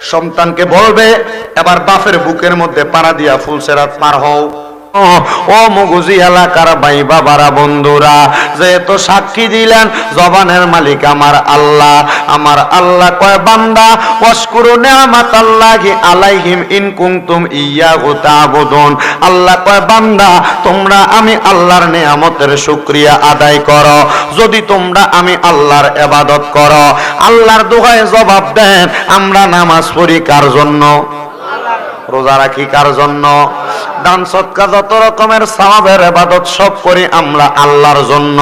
সন্তানকে বলবে এবার বাফের বুকের মধ্যে পাড়া দিয়া ফুলসেরাত পার হও। ও মগুজি এলাকার ভাই বাবারা, বন্ধুরা, যেহেতু সাক্ষী দিলেন, জবানের মালিক আমার আল্লাহ। আমার আল্লাহ কয়, বান্দা, ওয়াশকুরু নিয়ামাত আল্লাহি আলাইহিম ইন কুনতুম ইয়াহু তা'বুদুন। আল্লাহ কয়, বান্দা, তোমরা আমি আল্লাহর নিয়ামতের শুকরিয়া আদায় করো। যদি তোমরা আমি আল্লাহর ইবাদত করো, আল্লাহর দোহায় জবাব দেন, আমরা নামাজ পড়ি কার জন্য? রোজা রাখি কার জন্য? দান সৎকা যত রকমের সওয়াবের এবাদত সব করি আমরা আল্লাহর জন্য।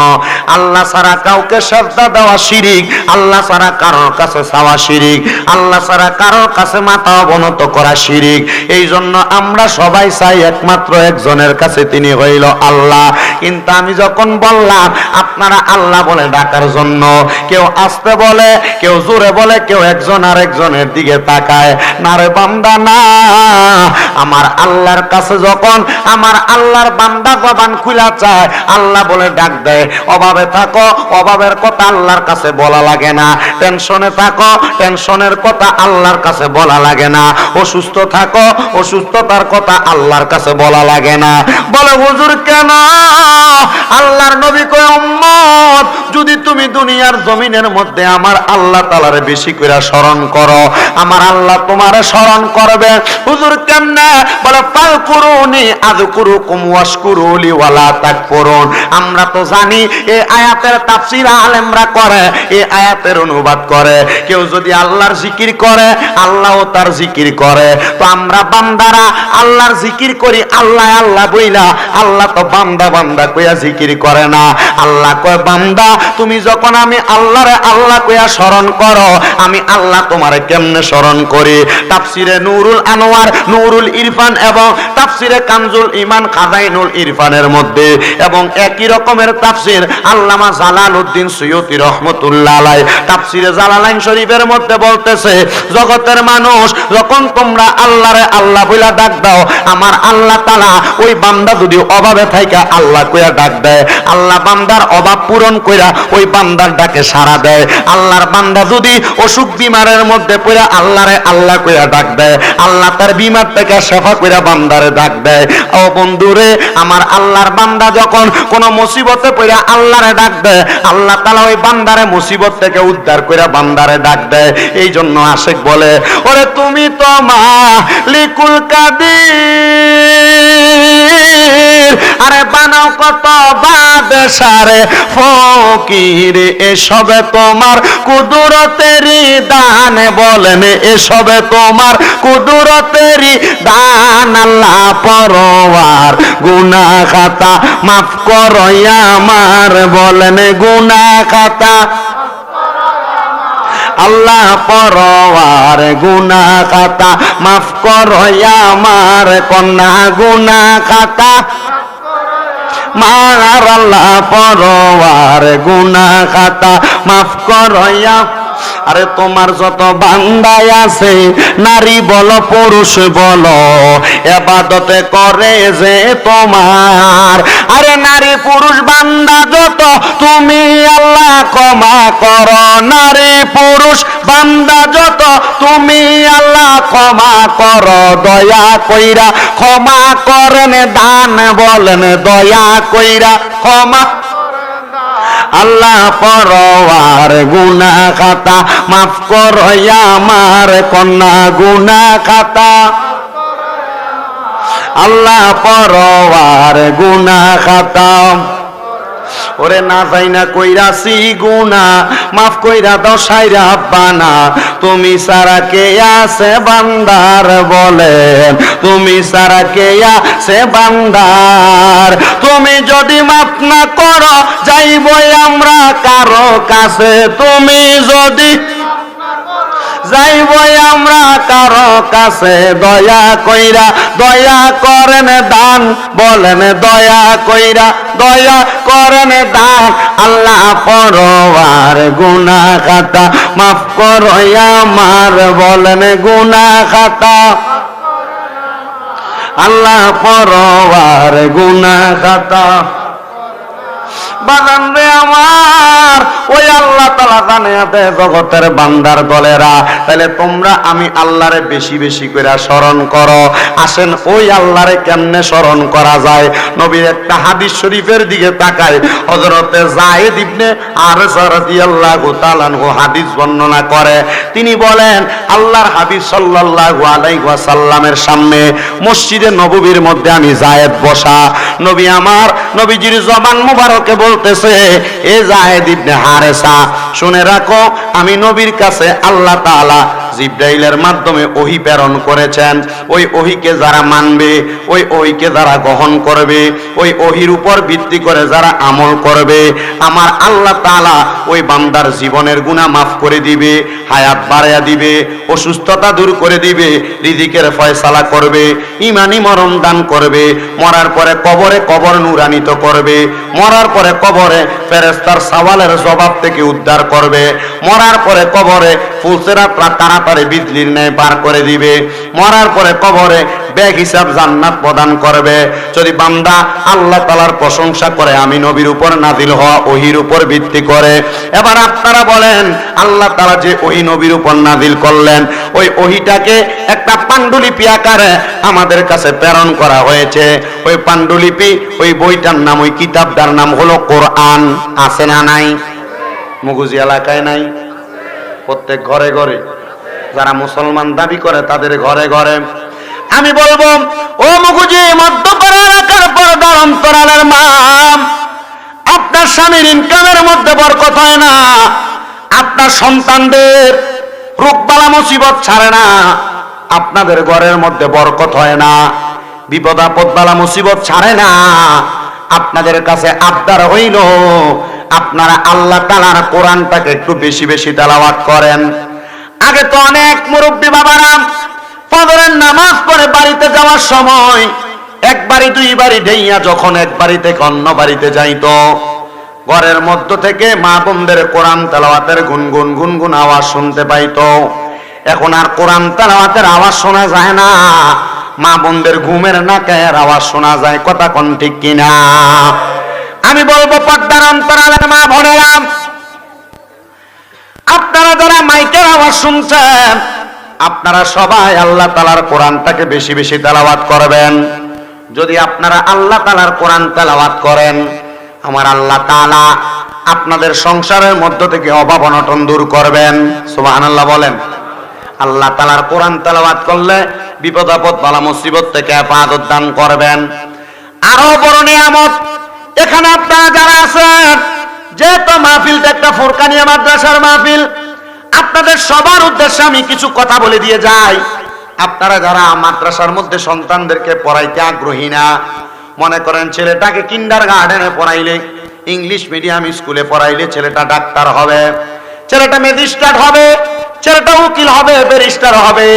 আল্লাহ ছাড়া কাউকে শ্রদ্ধা দেওয়া শিরিক, আল্লাহ ছাড়া কারোর কাছে চাওয়া শিরিক, আল্লাহ ছাড়া কারোর কাছে মাথা অবনত করা শিরিক। এই জন্য আমরা সবাই চাই একমাত্র একজনের কাছে তিনি হইল আল্লাহ। কিন্তু আমি যখন বললাম আপনারা আল্লাহ বলে ডাকার জন্য। কেউ আসতে বলে, কেউ জোরে বলে, কেউ একজন আর একজনের দিকে তাকায়। না রে বান্দা, না। আমার আল্লাহর কাছে যখন আমার আল্লাহর বান্দা জবান খুলা চায়, আল্লাহ বলে ডাক দেয়, অভাবে থাকো, অভাবের কথা আল্লাহর কাছে বলা লাগে না। টেনশনে থাকো, টেনশনের কথা আল্লাহর কাছে বলা লাগে না। অসুস্থ থাকো, অসুস্থতার কথা আল্লাহর কাছে বলা লাগে না। বলে, হুজুর কেন? আল্লাহর নবী কয় উম্মত যদি তুমি দুনিয়ার জমিনের মধ্যে আমার আল্লাহ তালারে বেশি করে স্মরণ করো, আমার আল্লাহ তোমার স্মরণ করবে। হুজুর কেমনে? বলে পাল করুনি আজ করু কুমওয়াস করুলি ওয়ালা তাক করুন আমরা তো জানি এই আয়াতের তাফসির আলেমরা করে, এই আয়াতের অনুবাদ করে। কেউ যদি আল্লাহর জিকির করে, আল্লাহও তার জিকির করে। তো আমরা বান্দারা আল্লাহর জিকির করি, আল্লাহ আল্লাহ বইলা, আল্লাহ তো বান্দা বান্দা কইয়া জিকির করে না। আল্লাহ কয়, বান্দা তুমি যখন আমি আল্লাহরে আল্লাহ কইয়া স্মরণ করো, আমি আল্লাহ তোমারে কেমনে স্মরণ করি? তাফসিরে নুরুল আনোয়ার, নুরুল ইরফান এবং তাফসিরে কানজুল ইমান খাজাইনুল ইরফানের মধ্যে। এবং একই রকমের তাফসির আল্লামা জালালউদ্দিন সৈয়দি রহমতুল্লাহ আলাই তাফসিরে জালালাইন শরীফের মধ্যে বলতেছে, জগতের মানুষ, যখন তোমরা আল্লাহরে আল্লাহ বইলা ডাক দাও, আমার আল্লাহ তালা ওই বান্দা যদি অভাবে থাইকা আল্লাহ কইয়া ডাক দেয়। আল্লাহ বান্দার অভাব পূরণ কইরা ওই বান্দার ডাকে সাড়া দেয়। আল্লাহর বান্দা যদি অসুখ বিমারের মধ্যে পড়ে, আল্লাহরে আল্লাহ কইয়া ডাক দেয়। আল্লাহ তার বিমার থেকে সেফা কইরা বান্দারে ডাক দেয়। ও বন্ধুরে, আমার আল্লাহর বান্দা যখন কোন মুসিবতে পড়ে, আল্লাহরে ডাক দেয়। আল্লাহ তালা ওই বান্দারে মুসিবত থেকে উদ্ধার কইরা বান্দারে ডাক দেয়। এই জন্য আশেক বলে, ওরে তুমি তো মা লিকুল কাদির। আরে বানাও কত বাদশারে ফকির, এসবে তোমার কুদরতেরই দান বলেন, এসবে তোমার কুদরতেরই দান আল্লাহ পরওয়ার গুনা খাতা মাফ করো আমার বলেন গুনা খাতা আল্লাহ পরওয়ার গুনা খাতা মাফ করো আমার কন্যা গুনা খাতা মার আল্লাহ পরওয়ার গুনা খাতা মাফ করয়া। আরে তোমার যত বান্দায় আছে, নারী বল, পুরুষ বল, এবাদতে করে যে তোমার। আরে নারী পুরুষ বান্দা যত, তুমি আল্লাহ ক্ষমা করো। নারী পুরুষ বান্দা যত, তুমি আল্লাহ ক্ষমা করো। দয়া কইরা ক্ষমা করেন দান বলেন, দয়া কইরা ক্ষমা আল্লাহ পরওয়ার গুনা খাতা, মাফ করো আমার কন্যা গুনা খাতা। আল্লাহ পরওয়ার গুনা খাতা ওরে না যাই না কইরাছি গুনা মাফ কইরা দশাই বানা। তুমি সারা কে আছে বান্দার বলে। তুমি সারা কে আছে বান্দার। তুমি যদি মাফ না করো, যাইবই আমরা কারও কাছে। তুমি যদি যাইবই আমরা কারও কাছে দয়া কইরা, দয়া করেন দান, বলেন দয়া কইরা, দয়া করেন দান। আল্লাহ পরওয়ার গুনা খাতা মাফ করো আমার, বলেন গুনা খাতা আল্লাহ পরওয়ার গুনা খাতা বাগান রে আমার, ওই আল্লাহ তালা জানে দে জগতের বান্দার দলেরা। তাহলে তোমরা আমি আল্লাহরে বেশি বেশি করে স্মরণ করো। আসেন ওই আল্লাহরে কেমনে স্মরণ করা যায়? নবীর একটা হাদিস শরীফের দিকে তাকায় হজরতে জায়েদ ইবনে আর রাদিয়াল্লাহু তাআলা হাদিস বর্ণনা করে। তিনি বলেন, আল্লাহর হাবিব সাল্লাল্লাহু আলাইহি ওয়াসাল্লামের সামনে মসজিদে নববীর মধ্যে আমি জায়েদ বসা। নবী আমার নবীজির জবান মুবারকে বলতেছে এ জাহেদ ইবনে হারেসা শুনে রাখো আমি নবীর কাছে আল্লাহ তাআলা জিব্রাইলের মাধ্যমে ওহি প্রেরণ করেছেন। ওই ওহিকে যারা মানবে, ওই ওহিকে যারা গ্রহণ করবে, ওই ওহির উপর ভিত্তি করে যারা আমল করবে, আমার আল্লাহ তাআলা ওই বান্দার জীবনের গুনাহ মাফ করে দিবে, হায়াত বাড়াইয়া দিবে, অসুস্থতা দূর করে দিবে, রিজিকের ফয়সালা করবে, ইমানি মরণ দান করবে, মরার পরে কবরে কবর নুরানিত করবে, মরার পরে কবরে ফেরেস্তার সওয়ালের জবাব থেকে উদ্ধার করবে, মরার পরে কবরে ফুলসেরা তাড়াতাড়ি বিজলির ন্যায় পার করে দিবে। মরার পরে কবরে ব্যাগ হিসাব জান্নাত প্রদান করবে। যদি বান্দা আল্লাহ তালার প্রশংসা করে, আমি নবীর উপর নাজিল হওয়া ওহির উপর ভিত্তি করে। এবার আপনারা বলেন, আল্লাহ তালা যে ওই নবীর উপর নাজিল করলেন, ওই ওহিটাকে একটা পাণ্ডুলিপি আকারে আমাদের কাছে প্রেরণ করা হয়েছে। ওই পাণ্ডুলিপি, ওই বইটার নাম, ওই কিতাবটার নাম হলো কোরআন। আছে না নাই? মুগুজি এলাকায় নাই? প্রত্যেক ঘরে ঘরে। যারা মুসলমান দাবি করে তাদের ঘরে ঘরে। আমি বলব, ও মুগুজি মধ্যপাড়া এলাকার পর্দার আপনার স্বামীর ইনকামের মধ্যে বরকত হয় না, আপনার সন্তানদের রোগবালা মুসিবত ছাড়ে না, আপনাদের ঘরের মধ্যে বরকত হয় না, বিপদ আপদ বালা মুসিবত ছাড়ে না, আপনাদের কাছে আবদার হইল, আপনারা আল্লাহ তালার কোরআনটাকে একটু বেশি বেশি তেলাওয়াত করেন। আগে তো অনেক মুরব্বী বাবারা ফজরের নামাজ পড়ে বাড়িতে যাওয়ার সময় এক বাড়ি, দুই বাড়ি ঢেইয়া যখন এক বাড়ি থেকে অন্য বাড়িতে যাইত, ঘরের মধ্য থেকে মা বোনদের কোরআন তেলাওয়াতের গুনগুন গুনগুন আওয়াজ শুনতে পাইতো। এখন আর কোরআন তেলাওয়াতের আওয়াজ শোনা যায় না, মা বোনদের ঘুমের নাকের আওয়াজ শোনা যায়, কথা কোন ঠিক কিনা? আমি বলব পর্দার অন্তরালের মা বোনেরা আপনারা যারা মাইকের আওয়াজ শুনছেন, আপনারা সবাই আল্লাহ তালার কোরআনটাকে বেশি বেশি তেলাওয়াত করবেন। যদি আপনারা আল্লাহ তালার কোরআন তেলাওয়াত করেন, আমার আল্লাহ তাআলা আপনাদের সংসারের মধ্য থেকে অভাব অনটন দূর করবেন। সুবহানাল্লাহ বলেন। আল্লাহ তালার কোরআন তেলাওয়াত করলে বিপদ আপদ, বালা মুসিবত থেকে হেফাজত দান করবেন। আরও বড় নিয়ামত, এখানে আপনারা যারা আছেন যেহেতু মাহফিলটা একটা ফোরকানিয়া মাদ্রাসার মাহফিল, আপনাদের সবার উদ্দেশ্যে আমি কিছু কথা বলে দিয়ে যাই। আপনারা যারা মাদ্রাসার মধ্যে সন্তানদেরকে পড়াইতে আগ্রহী না, মনে করেন ছেলেটাকে কিন্ডার গার্ডেনে পড়াইলে, ইংলিশ মিডিয়াম স্কুলে পড়াইলে ছেলেটা ডাক্তার হবে, ছেলেটা ম্যাজিস্ট্রেট হবে, ছেলেটা উকিল হবে, ব্যারিস্টার হবে।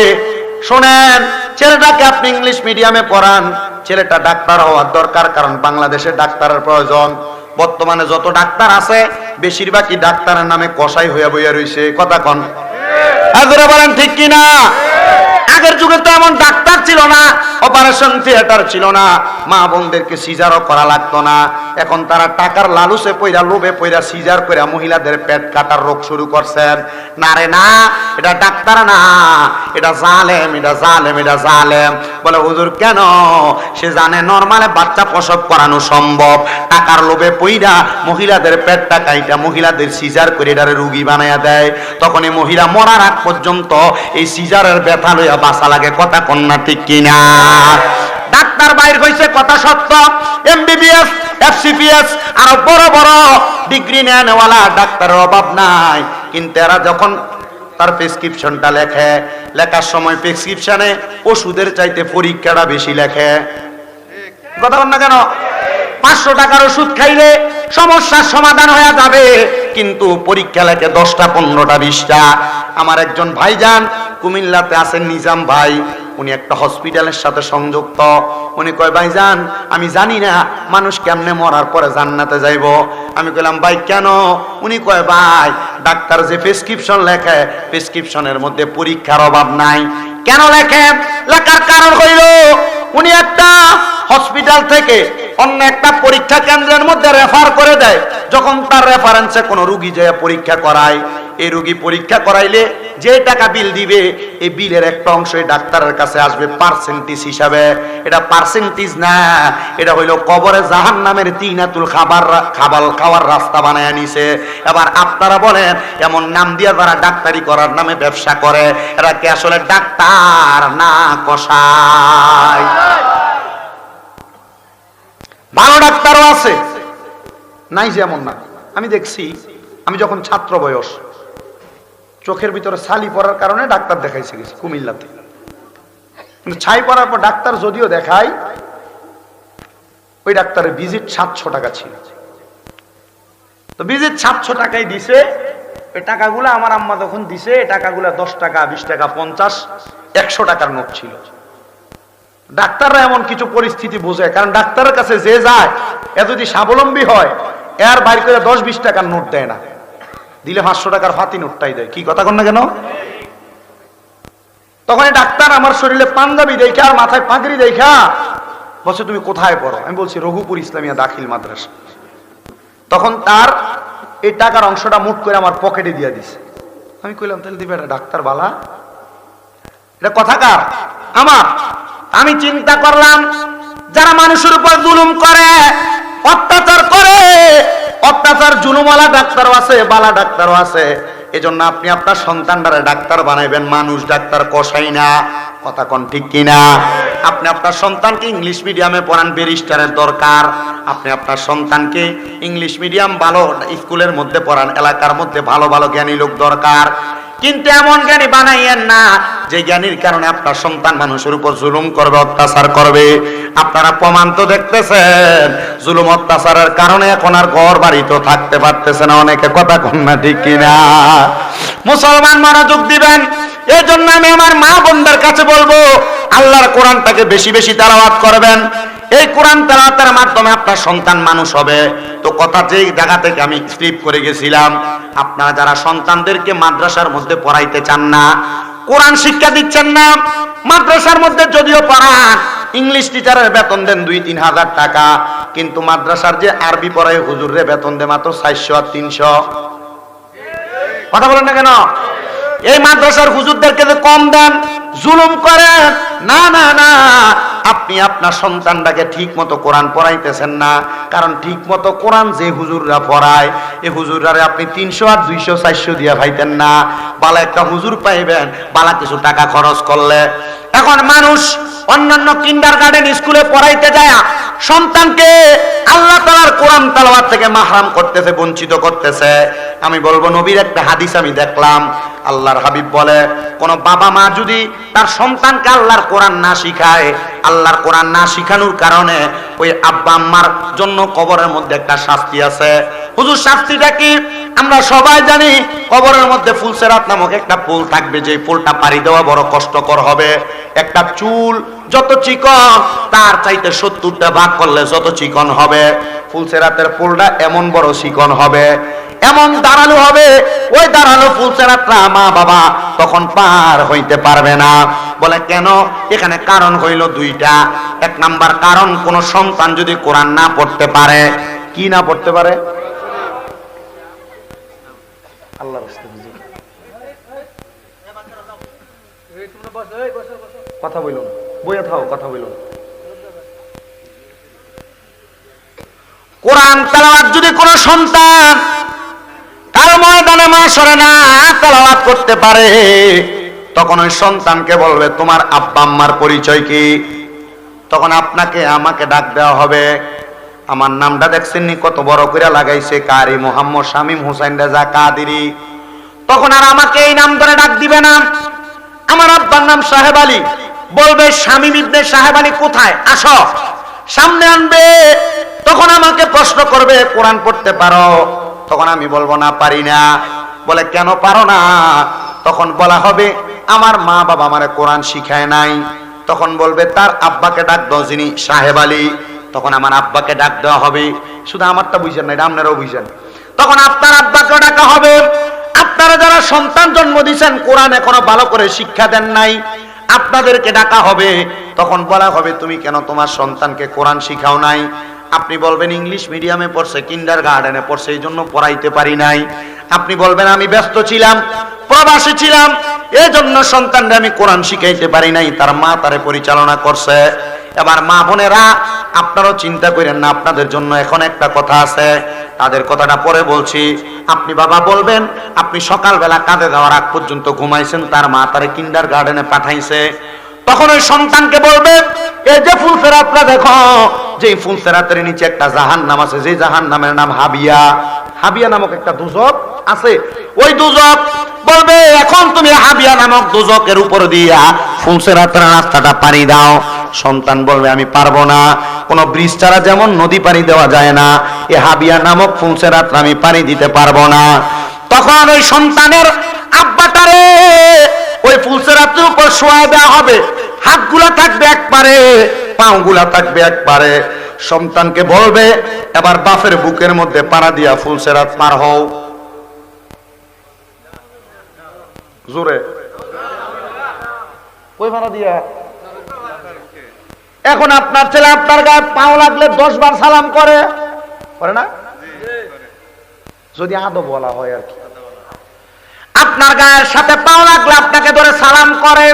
শোনেন, ছেলেটাকে আপনি ইংলিশ মিডিয়ামে পড়ান, ছেলেটা ডাক্তার হওয়ার দরকার, কারণ বাংলাদেশে ডাক্তারের প্রয়োজন। বর্তমানে যত ডাক্তার আছে বেশিরভাগই ডাক্তারের নামে কষাই হইয়া বইয়া রইছে। কথা কন। আজরা বলেন, ঠিক কিনা আগের যুগে তো এমন ডাক্তার ছিল না অপারেশন থিয়েটার ছিল না। মা বোনদেরকে সিজারও করা লাগতো না। এখন তারা টাকার লালুসে পয়রা লোভে পয়রা সিজার করে মহিলাদের পেট কাটার রোগ শুরু করছেন। না রে না, এটা ডাক্তার না, এটা জালেম এটা জালেম এটা জালেম। বলে, হুজুর, কেন? সে জানে নর্মালে বাচ্চা প্রসব করানো সম্ভব। টাকার লোভে পইরা মহিলাদের পেটটা কাইটা মহিলাদের সিজার করে এটারে রুগী বানায়া দেয়। তখন এই মহিলা মরার আগ পর্যন্ত এই সিজারের ব্যথা লইয়া বাসা লাগে। কথা কন্যা ঠিক কিনা? ডাক্তার বাইর হইছে, কথা সত্য। এমবিবিএস এফসিপিএস আর বড় বড় ডিগ্রি নেওয়ালা ডাক্তারের অভাব নাই। কিন্তু এরা যখন তার প্রেসক্রিপশনটা লেখে, লেখার সময় প্রেসক্রিপশনে ওষুধের চাইতে পরীক্ষাটা বেশি লেখে। কথা বল না কেন? পাঁচশো টাকার ওষুধ খাইলে সমস্যার সমাধান হয়ে যাবে। কিন্তু পরীক্ষা লেখে দশটা, পনেরোটা, বিশটা। আমার একজন ভাইজান কুমিল্লাতে আছেন নিজাম ভাই। উনি একটা হসপিটালের সাথে সংযুক্ত। উনি কয় ভাইজান আমি জানি না মানুষ কেমনে মরার পরে জান্নাতে যাইব। আমি কইলাম, ভাই, কেন? উনি কয়, ভাই, ডাক্তার যে প্রেসক্রিপশন লেখে, প্রেসক্রিপশনের মধ্যে পরীক্ষার অভাব নাই। কেন লেখে? লেখার কারণ হইল, উনি একটা হসপিটাল থেকে অন্য একটা পরীক্ষা কেন্দ্রের মধ্যে রেফার করে দেয়। যখন তার রেফারেন্সে কোনো রুগী যায় পরীক্ষা করায় এই রোগী পরীক্ষা করাইলে যে টাকা বিল দিবে এই বিলের একটা অংশ এই ডাক্তারের কাছে আসবে পার্সেন্টেজ হিসাবে। এটা পার্সেন্টেজ না, এটা হইল কবরে জাহান নামের তিনাতুল খাবার খাবার খাওয়ার রাস্তা বানায় নিছে। এবার আপনারা বলেন, এমন নাম দিয়ে যারা ডাক্তারি করার নামে ব্যবসা করে, এরা কি আসলে ডাক্তার না কষায় ভালো ডাক্তারও আছে, নাই যেমন না। আমি দেখছি, আমি যখন ছাত্র বয়স চোখের ভিতরে ছালি পড়ার কারণে ডাক্তার দেখাইছে গেছি, কুমিল্লাতে। কিন্তু ছাই পড়ার পর ডাক্তার যদিও দেখায়, ওই ডাক্তারের ভিজিট সাতশো টাকা ছিল। তো ভিজিট সাতশো টাকাই দিছে ওই টাকাগুলো আমার আম্মা তখন দিছে, এই টাকাগুলো দশ টাকা, বিশ টাকা, পঞ্চাশ, একশো টাকার নোট ছিল। ডাক্তাররা এমন কিছু পরিস্থিতি বোঝে, কারণ ডাক্তারের কাছে যে যায়, এ যদি স্বাবলম্বী হয় এর বাইর করে দশ, বিশ টাকার নোট দেয় না। দিলে পাঁচশো টাকার ফাতি নোটটাই দেয়। কি কথা কন না কেন? তখন ডাক্তার আমার শরীরে পাঞ্জাবি দেখা আর মাথায় পাগড়ি দেখা, বলছে, তুমি কোথায় পড়ো? আমি বলছি, রঘুপুর ইসলামিয়া দাখিল মাদ্রাসা। তখন তার এই টাকার অংশটা মুট করে আমার পকেটে দিয়ে দিছে। আমি কইলাম, তাহলে দিবে ডাক্তার বালা? এটা কথাকার আমার। আমি চিন্তা করলাম, যারা মানুষের উপর জুলুম করে, অত্যাচার করে অত্যাচার, জুলুমালা ডাক্তারও আছে, বালা ডাক্তারও আছে। এজন্য আপনি আপনার সন্তানটারে ডাক্তার বানাইবেন, মানুষ ডাক্তার কষাই না। কথা কন ঠিক কিনা? আপনি আপনার সন্তানকে ইংলিশ মিডিয়ামে পড়ান, ব্যারিস্টারের দরকার। আপনি আপনার সন্তানকে ইংলিশ মিডিয়াম ভালো স্কুলের মধ্যে পড়ান, এলাকার মধ্যে ভালো ভালো জ্ঞানী লোক দরকার। কিন্তু এমন জ্ঞানী বানাইয়েন না যে জ্ঞানীর কারণে আপনার সন্তান মানুষের উপর জুলুম করবে, অত্যাচার করবে। আপনারা প্রমাণ তো দেখতেছেন, জুলুম, অত্যাচারের কারণে এখন আর ঘর বাড়ি তো থাকতে পারতেছে না, অনেকে কথা কন না, ঠিক কিনা? মুসলমান মনোযোগ দিবেন। এই জন্য আমি আমার মা বোনদের কাছে বলব, আল্লাহর কোরআনটাকে বেশি বেশি তালাওয়াত করবেন। এই কোরআন তেলাওয়াতের মাধ্যমে আপনার সন্তান মানুষ হবে। তো কথা যেই জায়গা থেকে আমি স্লিপ করে গেছিলাম, আপনারা যারা সন্তানদেরকে মাদ্রাসার মধ্যে পড়াইতে চান না, কোরআন শিক্ষা দিচ্ছেন না, মাদ্রাসার মধ্যে যদিও পড়ান, ইংলিশ টিচারের বেতন দেন দুই, তিন হাজার টাকা, কিন্তু মাদ্রাসার যে আরবি পড়ায় হুজুরে বেতন দেয় মাত্র চারশো আর তিনশো। কথা বলেন না কেন? এই মাদ্রাসার হুজুরদেরকে কম দেন, জুলুম করেন, না না না আপনি আপনার সন্তানটাকে ঠিক মতো কোরআন পড়াইতেছেন না। কারণ ঠিক মতো কোরআন যে হুজুররা পড়ায়, এ হুজুরারে আপনি তিনশো আর দুইশো, চারশো দিয়া ভাইতেন না। বালা একটা হুজুর পাইবেন, বালা কিছু টাকা খরচ করলে। এখন মানুষ অন্যান্য কিন্ডার গার্ডেন স্কুলে পড়াইতে যায় সন্তানকে আল্লাহ তালার কোরআন তালাওয়াত থেকে মাহরাম করতেছে, বঞ্চিত করতেছে। আমি বলব, নবীর একটা হাদিস আমি দেখলাম, আল্লাহর হাবিব বলে, কোন বাবা মা যদি তার সন্তানকে আল্লাহর কোরআন না শিখায়, আল্লাহর কোরআন না শিখানোর কারণে ওই আব্বা আম্মার জন্য কবরের মধ্যে একটা শাস্তি আছে। হুজুর, শাস্তিটা কি? আমরা সবাই জানি কবরের মধ্যে ফুলসেরাত নামক একটা ফুল থাকবে, যে ফুলটা পাড়ি দেওয়া বড় কষ্টকর হবে। একটা চুল, যত চিকন, তার চাইতে সত্তরটা ভাগ করলে যত চিকন হবে। ফুলসেরাতের ফুলটা এমন বড় চিকন হবে। এমন দাঁড়াল হবে, ওই দাঁড়াল ফুলসেরাতরা মা বাবা তখন পার হইতে পারবে না। বলে, কেন? এখানে কারণ হইল দুইটা। এক নাম্বার কারণ, কোন সন্তান যদি কোরআন না পড়তে পারে, কি না পড়তে পারে? আল্লাহ কথা বলুন বইয়া থাও, কথা বলুন কোরআন তেলাওয়াত যদি কোনো সন্তান ময়দানে মা করতে পারে। তখন ওই সন্তানকে বলবে, তোমার আব্বা আম্মার পরিচয় কি? তখন আপনাকে, আমাকে ডাক দেওয়া হবে। আমার নামটা দেখছেন নি, কত বড় করে লাগাইছে, কারি মোহাম্মদ হুসাইন রাজা তখন আর আমাকে এই নাম ধরে ডাক দিবে না। আমার আব্বার নাম সাহেব আলী। বলবে, শামীম ইবনে সাহেব আলী কোথায়? আসো, সামনে আনবে। তখন আমাকে প্রশ্ন করবে, কোরআন পড়তে পারো? তখন আমি বলব, না, পারি না। বলে, কেন পারো না? তখন বলা হবে, আমার মা বাবা আমারে কোরআন শিখায় নাই। তখন বলবে, তার আব্বাকে ডাক দাও যিনি সাহেব আলী। তখন আমার আব্বাকে ডাক দেওয়া হবে, শুধু আমারটা বুঝছেন না, এটা আপনারাও বুঝছেন তখন আপনার আব্বাকে ডাকা হবে, আপনারা যারা সন্তান জন্ম দিয়েছেন, কোরআন এখনও ভালো করে শিক্ষা দেন নাই, আপনাদেরকে ডাকা হবে। তখন বলা হবে, তুমি কেন তোমার সন্তানকে কোরআন শিখাও নাই? আপনি বলবেন ইংলিশ মিডিয়ামে পড়ছে কিন্ডার গার্ডেনে পড়ছে, এই জন্য পড়াইতে পারি নাই। আপনি বলবেন, আমি ব্যস্ত ছিলাম, প্রবাসী ছিলাম এই জন্য সন্তানরা আমি কোরআন শিখাইতে পারি নাই, তার মা তারে পরিচালনা করছে। এবার মা বোনেরা, আপনারাও চিন্তা করেন না, আপনাদের জন্য এখন একটা কথা আছে, তাদের কথাটা পরে বলছি। আপনি বাবা বলবেন, আপনি সকালবেলা কাঁধে যাওয়ার আগ পর্যন্ত ঘুমাইছেন, তার মা তারে কিন্ডার গার্ডেনে পাঠাইছে। তখন ওই সন্তানকে বলবে এই যে ফুল ফেরাতটা দেখো যে ফুল ফেরাতের নিচে একটা জাহান নাম আছে যে জাহান নামের নাম হাবিয়া। হাবিয়া নামক একটা দুজক আছে। ওই দুজক বলবে, এখন তুমি হাবিয়া নামক দুজকের উপর দিয়া ফুলসেরাতের রাস্তাটা পাড়ি দাও। সন্তান বলবে, আমি পারব না। কোনো ব্রিজ ছাড়া যেমন নদী পাড়ি দেওয়া যায় না, এ হাবিয়া নামক ফুলসেরাত আমি পাড়ি দিতে পারব না। তখন ওই সন্তানের আব্বাটারে ওই ফুলসেরাতের উপর শোয়া দেওয়া হবে। হাতগুলা থাকবে একবারে পাওগুলা থাকবে একবারে। সন্তানকে বলবে এবার বাপের বুকের মধ্যে পাড়া দিয়া ফুলসেরাত পার হও। জোরে। কই ভাড়া দিয়া? এখন আপনার ছেলে আপনার গায়ে পাও লাগলে দশ বার সালাম করে। করে না? যদি আদব বলা হয় আর কি। আপনার গায়ের সাথে পাও লাগলে আপনাকে ধরে সালাম করে।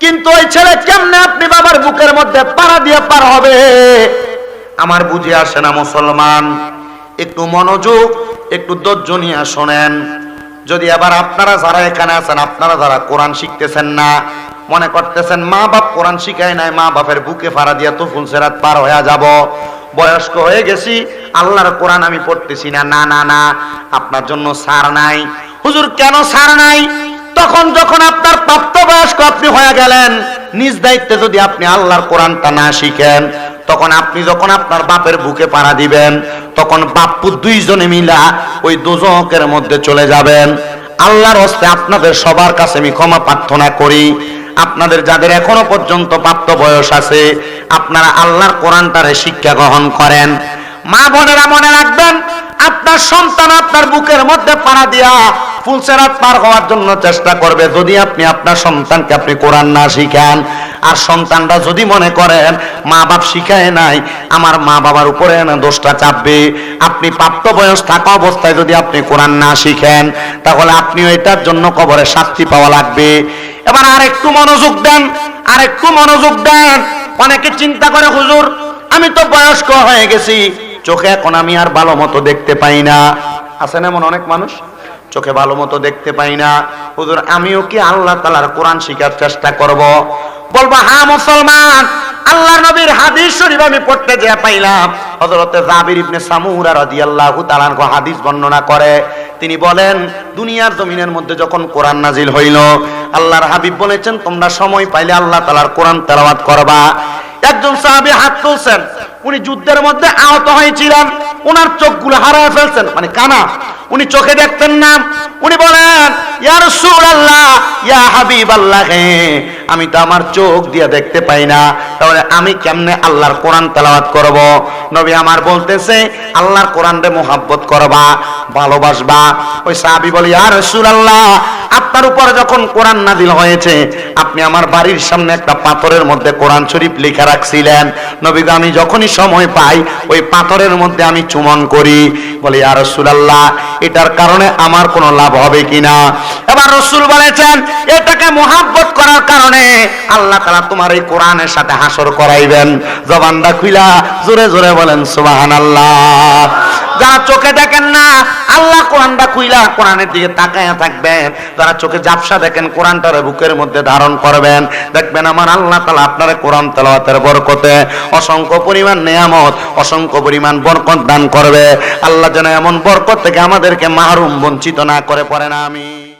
কিন্তু ওই ছেলে কেমনে আপনি বাবার বুকের মধ্যে পাড়া দিয়ে পার হবে? আমার বুঝে আসে না মুসলমান। একটু মনোযোগ, একটু ধৈর্য নিয়ে শোনেন। যদি আবার আপনারা যারা এখানে আছেন, আপনারা যারা কোরআন শিখতেছেন না, মনে করতেছেন মা বাপ কোরআন শিখায় নাই, মা বাপের বুকে ফাড়া দিয়া তো ফুলসেরাত পার হয়ে যাব। বয়স্ক হয়ে গেছি, আল্লাহর কোরআন আমি পড়তেছি না না না না। আপনার জন্য সার নাই। হুজুর কেন সার নাই? তখন যখন আপনার প্রাপ্তবয়স্ক আপনি হয়ে গেলেন, নিজ দায়িত্বে যদি আপনি আল্লাহর কোরআনটা না শিখেন, তখন আপনি যখন আপনার বাপের বুকে পাড়া দিবেন, তখন বাপ্পু দুইজনে মিলা ওই দোজকের মধ্যে চলে যাবেন। আল্লাহর হস্তে আপনাদের সবার কাছে আমি ক্ষমা প্রার্থনা করি। আপনাদের যাদের এখনও পর্যন্ত প্রাপ্ত বয়স আছে, আপনারা আল্লাহর কোরআনটারে শিক্ষা গ্রহণ করেন। মা বোনেরা মনে রাখবেন, আপনার সন্তান আপনার বুকের মধ্যে পাড়া দিয়া ফুলসেরাত পার হওয়ার জন্য চেষ্টা করবে। যদি আপনি আপনার সন্তানকে আপনি কোরআন না শিখান, আর সন্তানরা যদি মনে করেন, মা বাপ শিখায় নাই, আমার মা বাবার উপরে না দোষটা চাপবে। আপনি প্রাপ্ত বয়স থাকা অবস্থায় যদি আপনি কোরআন না শিখেন, তাহলে আপনিও এটার জন্য কবরে শাস্তি পাওয়া লাগবে। এবার আর একটু মনোযোগ দেন আর একটু মনোযোগ দেন। অনেকে চিন্তা করে, হুজুর, আমি তো বয়স্ক হয়ে গেছি, চোখে এখন আমি আর ভালো মতো দেখতে পাই না। আছেন এমন অনেক মানুষ? চোখে ভালো মতো দেখতে পাই না। হুজুর, আমিও কি আল্লাহ তালার কোরআন শিখার চেষ্টা করব? বলব হ্যাঁ মুসলমান আল্লাহ নবীর হাদিস শরীফ আমি পড়তে যে পাইলাম। হযরতে জাবির ইবনে সামুরা রাদিয়াল্লাহু তাআলা আনহু হাদিস বর্ণনা করে। তিনি বলেন, দুনিয়ার জমিনের মধ্যে যখন কোরআন নাজিল হইল, আল্লাহর হাবিব বলেছেন, তোমরা সময় পাইলে আল্লাহ তাআলার কোরআন তেলাওয়াত করবা। একজন সাহাবী হাত তুলছেন। উনি যুদ্ধের মধ্যে আহত হয়েছিলেন। ওনার চোখগুলো হারায় ফেলছেন মানে কানা। উনি চোখে দেখতেন না। উনি বলেন ইয়ার ইয়া আল্লাহ ইয়া হাবিবাল্লাহ আমি তো আমার চোখ দিয়ে দেখতে পাই না। তাহলে আমি কেমনে আল্লাহর কোরআন তেলাওয়াত করব? নবী আমার বলতেছে, আল্লাহর কোরআনরে মোহাব্বত করবা, ভালোবাসবা। ওই সাহাবী বলে, ইয়া রাসূলুল্লাহ, আপনার উপর যখন কোরআন নাজিল হয়েছে, আপনি আমার বাড়ির সামনে একটা পাথরের মধ্যে কোরআন শরীফ লেখা রাখছিলেন। নবী আমি যখনই সময় পাই, ওই পাথরের মধ্যে আমি চুমন করি। বলে, ইয়া রাসূলুল্লাহ, এটার কারণে আমার কোনো লাভ হবে কিনা? এবার রসুল বলেছেন, এটাকে মোহাব্বত করার কারণে আল্লাহ তাআলা তোমার এই কোরআনের সাথে হাসর করাইবেন। জবানটা খুইলা জোরে জোরে বলেন, সুবহানাল্লাহ। যারা চোখে দেখেন না, আল্লাহ কোরআনটা খুইলা কোরআনের দিকে তাকায়া থাকবেন। যারা চোখে জাপসা দেখেন, কোরআনটার বুকের মধ্যে ধারণ করবেন। দেখবেন আমার আল্লাহ তালা আপনার কোরআন তেলাওয়াতের বরকতে অসংখ্য পরিমাণ নেয়ামত, অসংখ্য পরিমাণ বরকত দান করবে। আল্লাহ যেন এমন বরকত থেকে আমাদেরকে মাহরুম বঞ্চিত না করে পড়ে না আমি